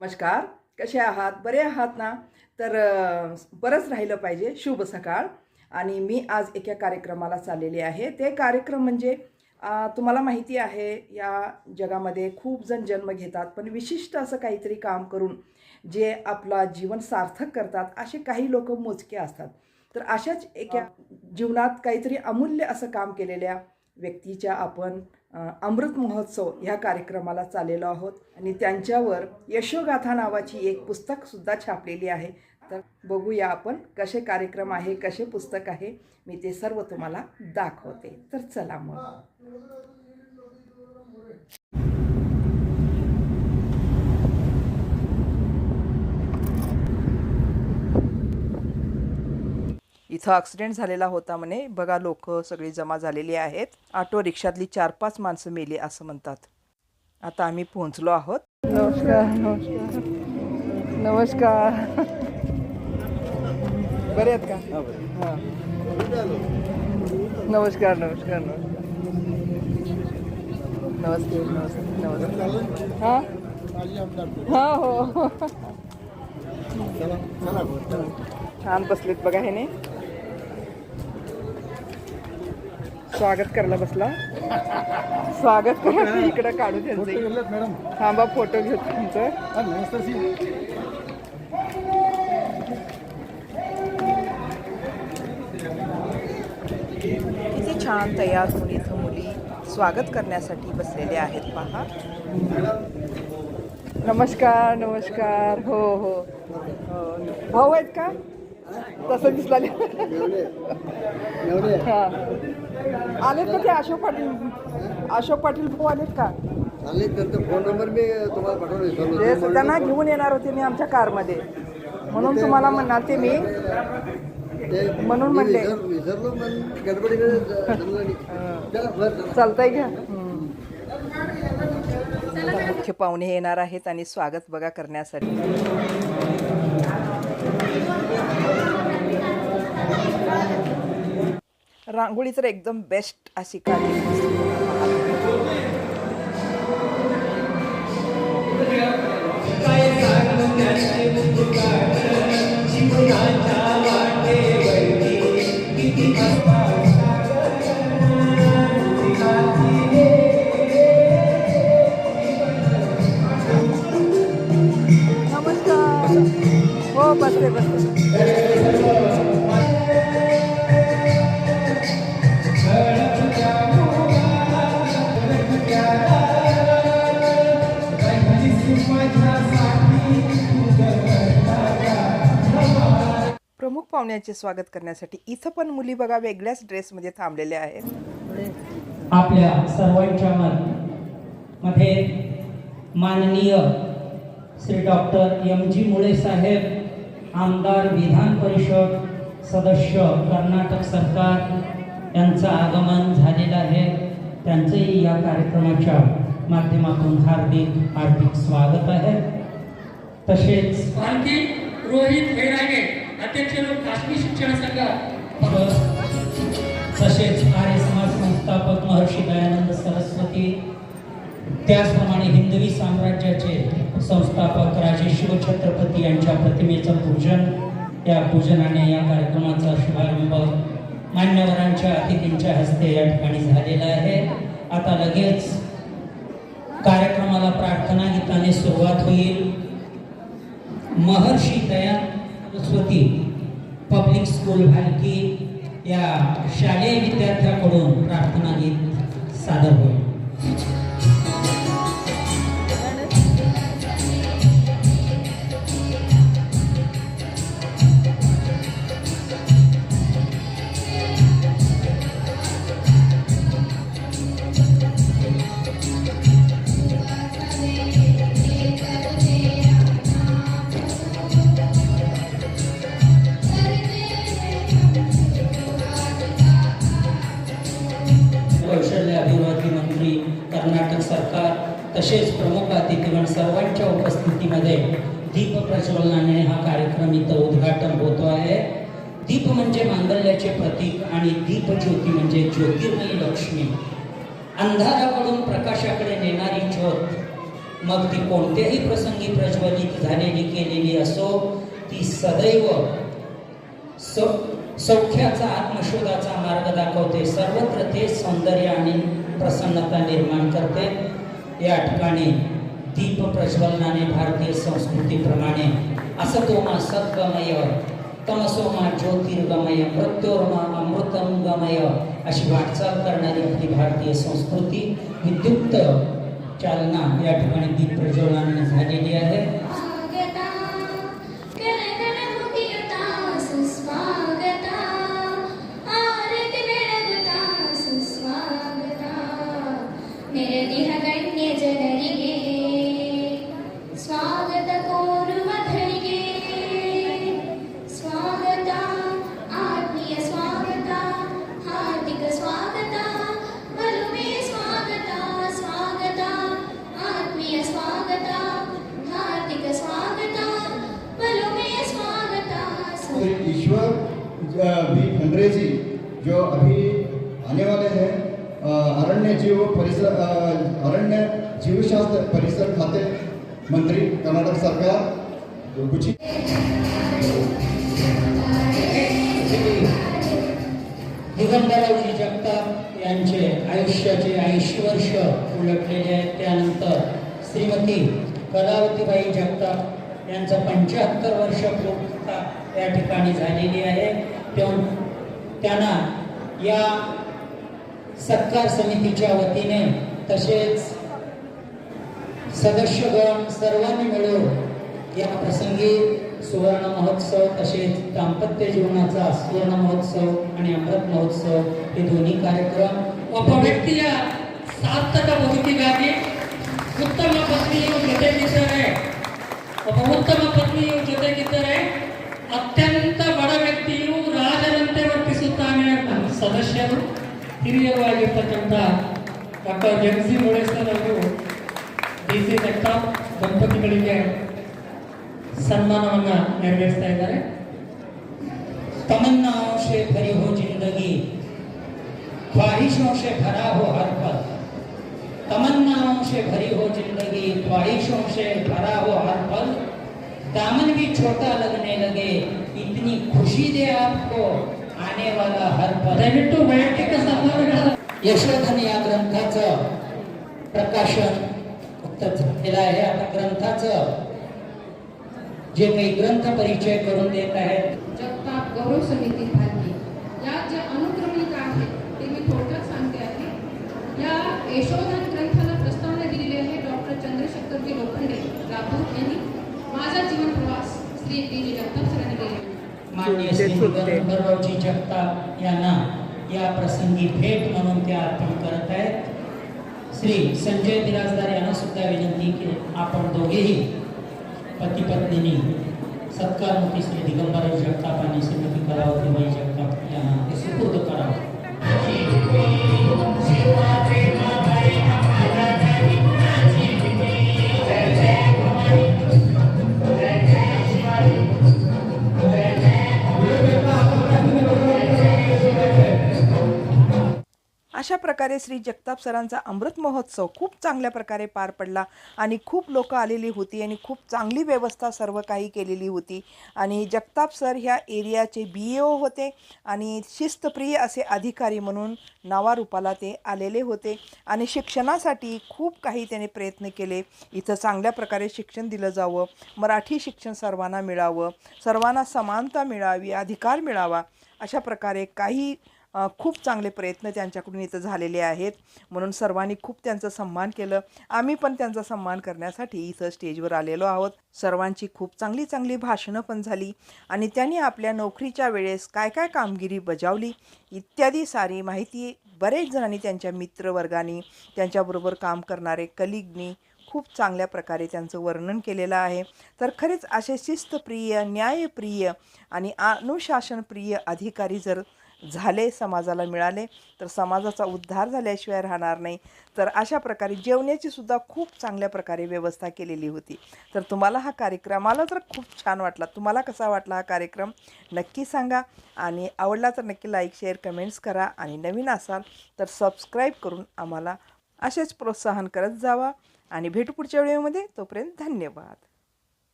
नमस्कार. कसे आहात? बरे आहात ना? तर बरंच राहिलं पाहिजे. शुभ सकाळ. आणि मी आज एका कार्यक्रमाला चाललेले आहे. ते कार्यक्रम म्हणजे तुम्हाला माहिती आहे या जगामध्ये खूप जण जन्म घेतात पण विशिष्ट असं काहीतरी काम करून जे आपला जीवन सार्थक करतात असे काही लोक मोजके असतात. तर अशाच एका जीवनात काहीतरी अमूल्य असं काम केलेल्या व्यक्तीच्या आपण अमृत महोत्सव ह्या कार्यक्रमाला चाललेलो आहोत. आणि त्यांच्यावर यशोगाथा नावाची एक पुस्तकसुद्धा छापलेली आहे. तर बघूया आपण कसे कार्यक्रम आहे कसे पुस्तक आहे. मी ते सर्व तुम्हाला दाखवते. तर चला मग. इथं ॲक्सिडेंट झालेला होता म्हणे. बघा लोक सगळी जमा झालेली आहेत. ऑटो रिक्षातली चार पाच माणसं मेली असं म्हणतात. आता आम्ही पोहोचलो आहोत. नमस्कार नमस्कार. नमस्कार. बरे आहेत का? हां. नमस्कार नमस्कार नमस्कार. नमस्ते नमस्ते नमस्ते. हां? हां हो. छान बसलेत बघा हे स्वागत करायला बसला. स्वागत करा इकडं काढू त्यांचं. मॅडम. थांबा फोटो घेऊ तुमचं. नमस्ते किती छान तयार होऊन इथं मुली स्वागत करण्यासाठी बसलेले आहेत पहा. नमस्कार नमस्कार. हो. हो हो. भाऊ आहेत का? तसं दिसला. हां. आलेत का ते अशोक पाटील? अशोक पाटील भाऊ आलेत का? चालेल त्यांचा फोन नंबर मी तुम्हाला पाठवून त्यांना घेऊन येणार होते मी आमच्या कारमध्ये. म्हणून तुम्हाला म्हणणार ते मी. म्हणून म्हणले. विसर- विसरलो पण गडबडीने जमलं नाही. चला बरं चला. चालतंय घ्या. मुख्य पाहुणे येणार आहेत आणि स्वागत बघा करण्यासाठी. रांगोळी तर एकदम बेस्ट अशी काढली. नमस्कार. हो बसते बसते पाहुण्याचे स्वागत करण्यासाठी इथं पण मुली बघा वेगळ्याच ड्रेसमध्ये थांबलेल्या आहेत. आपल्या सर्वांच्या मध- मध्ये माननीय श्री डॉक्टर एम जी मुळे साहेब आमदार विधान परिषद सदस्य कर्नाटक सरकार यांचं आगमन झालेलं आहे. त्यांचंही या कार्यक्रमाच्या माध्यमातून हार्दिक हार्दिक स्वागत आहे. तसेच आणखी रोहित हेरागे अध्यक्ष लोक काश्मीर शिक्षण संघात तसेच आर्य समाज संस्थापक महर्षी दयानंद सरस्वती त्याचप्रमाणे हिंदवी साम्राज्याचे संस्थापक राजे शिवछत्रपती यांच्या प्रतिमेचं पूजन या पूजनाने या कार्यक्रमाचा शुभारंभ मान्यवरांच्या अतिथींच्या हस्ते या ठिकाणी झालेला आहे. आता लगेच कार्यक्रमाला प्रार्थना गीताने सुरुवात होईल. महर्षी दया सरस्वती पब्लिक स्कूल भालकी या शालेय विद्यार्थ्याकडून प्रार्थना गीत सादर होईल. सरकार तसेच प्रमुख अतिथीगण सर्वांच्या उपस्थितीमध्ये दीप प्रज्वलनाने हा कार्यक्रम इथं उद्घाटन होतो आहे. दीप म्हणजे मांगल्याचे प्रतीक आणि दीप ज्योती म्हणजे ज्योतिर्मयी लक्ष्मी. अंधाराकडून प्रकाशाकडे नेणारी ज्योत. मग ती कोणत्याही प्रसंगी प्रज्वलित झालेली केलेली असो ती सदैव सौ सौख्याचा आत्मशोधाचा मार्ग दाखवते. सर्वत्र ते सौंदर्य आणि प्रसन्नता निर्माण करते. या ठिकाणी दीप प्रज्वलनाने भारतीय संस्कृतीप्रमाणे असतोमा सद्गमय तमसोमा ज्योतिर्गमय मृत्योर्मा अमृतम अशी वाटचाल करणारी आपली भारतीय संस्कृती. विद्युक्त चालना या ठिकाणी दीप प्रज्वलनाने झालेली आहे. जो अभी आने वाले हैं अरण्य जीव परिसर अरण्य जीवशास्त्र परिसर खाते मंत्री कर्नाटक सरकार कुछ दिगंबरावजी जगताप यांचे आयुष्याचे ऐंशी वर्ष उलटलेले आहेत. त्यानंतर श्रीमती कलावतीबाई जगताप यांचा पंच्याहत्तर वर्ष पूर्णता या ठिकाणी झालेली आहे. तेव्हा त्यांना या सत्कार समितीच्या वतीने तसेच सदस्यगण सर्वांनी मिळून या प्रसंगी सुवर्ण महोत्सव तसेच दाम्पत्य जीवनाचा सुवर्ण महोत्सव आणि अमृत महोत्सव हे दोन्ही कार्यक्रम ಒಬ್ಬ ವ್ಯಕ್ತಿಯ ಸಾರ್ಥಕ ಬದುಕಿಗಾಗಿ ಉತ್ತಮ ಪತ್ನಿಯು ಜೊತೆಗಿದ್ದರೆ ಒಬ್ಬ ಉತ್ತಮ ಪತ್ನಿಯು ಜೊತೆಗಿದ್ದರೆ ಅತ್ಯಂತ ಸದಸ್ಯರು ಹಿರಿಯರು ಆಗಿರ್ತಕ್ಕಂಥ ಡಾಕ್ಟರ್ ಜಗಸಿ ಮುಳೇಶ್ವರ್ ಅವರು ಡಿ ಸಿ ಜಗತಾಪ್ ದಂಪತಿಗಳಿಗೆ ಸನ್ಮಾನವನ್ನ ನೆರವೇರಿಸ್ತಾ ಇದ್ದಾರೆ तमन्नाओं से भरी हो जिंदगी ख्वाहिशों से भरा हो हर पल तमन्नाओं से भरी हो जिंदगी ख्वाहिशों से भरा हो हर पल दामन भी छोटा लगने लगे इतनी खुशी दे आपको आने वाला हर पल दयविಟ್ಟು वैयक्तिक संभावित यशोधन या ग्रंथाच प्रकाशन नुकतंच झालेलं आहे. आता ग्रंथाच जे काही ग्रंथ परिचय करून देत आहेत ते चुकते. जगताप यांना या प्रसंगी भेट म्हणून ते अर्पण करत आहेत श्री संजय बिराजदार यांना सुद्धा विनंती की आपण दोघेही पती पत्नीनी सत्कारमुखी श्री दिगंबरराव जगताप आणि श्रीमती कलावतीबाई जगताप यांना ते सुपूर्द करावं प्रकारे श्री जगताप सरांचा अमृत महोत्सव खूप चांगल्या प्रकारे पार पडला आणि खूप लोकं आलेली होती आणि खूप चांगली व्यवस्था सर्व काही केलेली होती. आणि जगताप सर ह्या एरियाचे बी ए ओ होते आणि शिस्तप्रिय असे अधिकारी म्हणून नावारूपाला ते आलेले होते आणि शिक्षणासाठी खूप काही त्याने प्रयत्न केले. इथं चांगल्या प्रकारे शिक्षण दिलं जावं मराठी शिक्षण सर्वांना मिळावं सर्वांना समानता मिळावी अधिकार मिळावा अशा प्रकारे काही खूप चांगले प्रयत्न त्यांच्याकडून इथं झालेले आहेत. म्हणून सर्वांनी खूप त्यांचा सन्मान केलं. आम्ही पण त्यांचा सन्मान करण्यासाठी इथं स्टेजवर आलेलो आहोत. सर्वांची खूप चांगली चांगली भाषणं पण झाली. आणि त्यांनी आपल्या नोकरीच्या वेळेस काय काय कामगिरी बजावली इत्यादी सारी माहिती बरेच जणांनी त्यांच्या मित्रवर्गाने त्यांच्याबरोबर काम करणारे कलिगनी खूप चांगल्या प्रकारे त्यांचं वर्णन केलेलं आहे. तर खरेच असे शिस्तप्रिय न्यायप्रिय आणि अनुशासनप्रिय अधिकारी जर झाले समाजाला मिळाले तर समाजाचा उद्धार झाल्याशिवाय राहणार नाही. तर अशा प्रकारे जेवण्याची सुद्धा खूप चांगल्या प्रकारे व्यवस्था केलेली होती. तर तुम्हाला हा कार्यक्रम मला तर खूप छान वाटला. तुम्हाला कसा वाटला हा कार्यक्रम? नक्की सांगा. आणि आवडला तर नक्की लाईक शेअर कमेंट्स करा. आणि नवीन असाल तर सबस्क्राईब करून आम्हाला असेच प्रोत्साहन करत जावा. आणि भेटू पुढच्या व्हिडिओमध्ये. तोपर्यंत धन्यवाद.